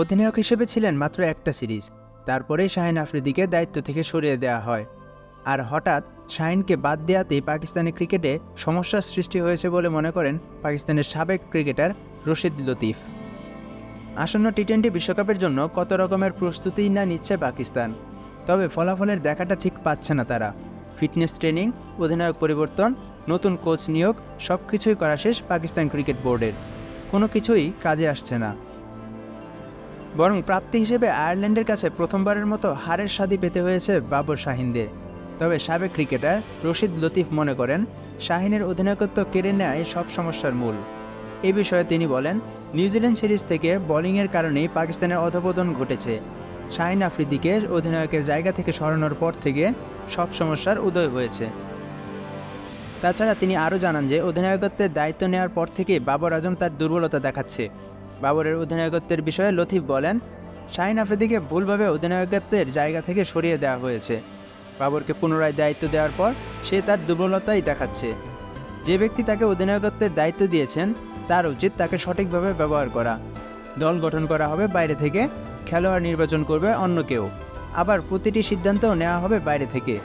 অধিনায়ক হিসেবে ছিলেন মাত্র একটা সিরিজ। তারপরেই শাহিন আফ্রিদিকে দায়িত্ব থেকে সরিয়ে দেওয়া হয়। আর হঠাৎ শাহিনকে বাদ দেওয়াতেই পাকিস্তানি ক্রিকেটে সমস্যার সৃষ্টি হয়েছে বলে মনে করেন পাকিস্তানের সাবেক ক্রিকেটার রশিদ লতিফ। আসন্ন টি টোয়েন্টি বিশ্বকাপের জন্য কত রকমের প্রস্তুতিই না নিচ্ছে পাকিস্তান। তবে ফলাফলের দেখাটা ঠিক পাচ্ছে না তারা। ফিটনেস ট্রেনিং, অধিনায়ক পরিবর্তন, নতুন কোচ নিয়োগ সব কিছুই করা শেষ পাকিস্তান ক্রিকেট বোর্ডের। কোনো কিছুই কাজে আসছে না। বরং প্রাপ্তি হিসেবে আয়ারল্যান্ডের কাছে প্রথমবারের মতো হারের স্বাদই পেতে হয়েছে বাবর শাহিনদের। তবে সাবেক ক্রিকেটার রশিদ লতিফ মনে করেন, শাহিনের অধিনায়কত্ব কেড়ে নেয় সব সমস্যার মূল। এ বিষয়ে তিনি বলেন, নিউজিল্যান্ড সিরিজ থেকে বোলিংয়ের কারণেই পাকিস্তানের অধপতন ঘটেছে। শাহিন আফ্রিদিকে অধিনায়কের জায়গা থেকে সরানোর পর থেকে সব সমস্যার উদয় হয়েছে। তাছাড়া তিনি আরও জানান যে, অধিনায়কত্বের দায়িত্ব নেওয়ার পর থেকে বাবর আজম তার দুর্বলতা দেখাচ্ছে। বাবরের অধিনায়কত্বের বিষয়ে লতিফ বলেন, শাহিন আফ্রিদিকে ভুলভাবে অধিনায়কত্বের জায়গা থেকে সরিয়ে দেওয়া হয়েছে। বাবরকে পুনরায় দায়িত্ব দেওয়ার পর সে তার দুর্বলতাই দেখাচ্ছে। যে ব্যক্তি তাকে অধিনায়কত্বের দায়িত্ব দিয়েছেন, তার উচিত তাকে সঠিকভাবে ব্যবহার করা। দল গঠন করা হবে বাইরে থেকে, খেলোয়াড় নির্বাচন করবে অন্য কেউ। আবার প্রতিটি সিদ্ধান্তও নেওয়া হবে বাইরে থেকে।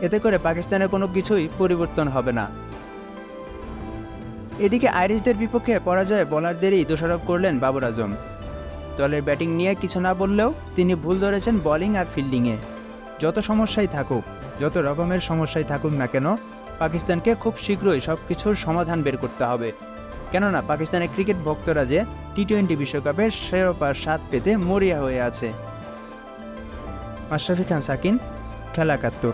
এতে করে পাকিস্তানের কোনো কিছুই পরিবর্তন হবে না। এদিকে আইরিশদের বিপক্ষে পরাজয়ে বোলারদেরই দোষারোপ করলেন বাবর আজম দলের ব্যাটিং নিয়ে কিছু না বললেও তিনি ভুল ধরেছেন বোলিং আর ফিল্ডিংয়ে। যত সমস্যাই থাকুক, যত রকমের সমস্যাই থাকুক না কেন, পাকিস্তানকে খুব শীঘ্রই সব কিছুর সমাধান বের করতে হবে। কেননা পাকিস্তানের ক্রিকেট ভক্তরা যে টি টোয়েন্টি বিশ্বকাপের শিরোপার স্বাদ পেতে মরিয়া হয়ে আছে। মাশরাফি খান, সাকিন, খেলা একাত্তর।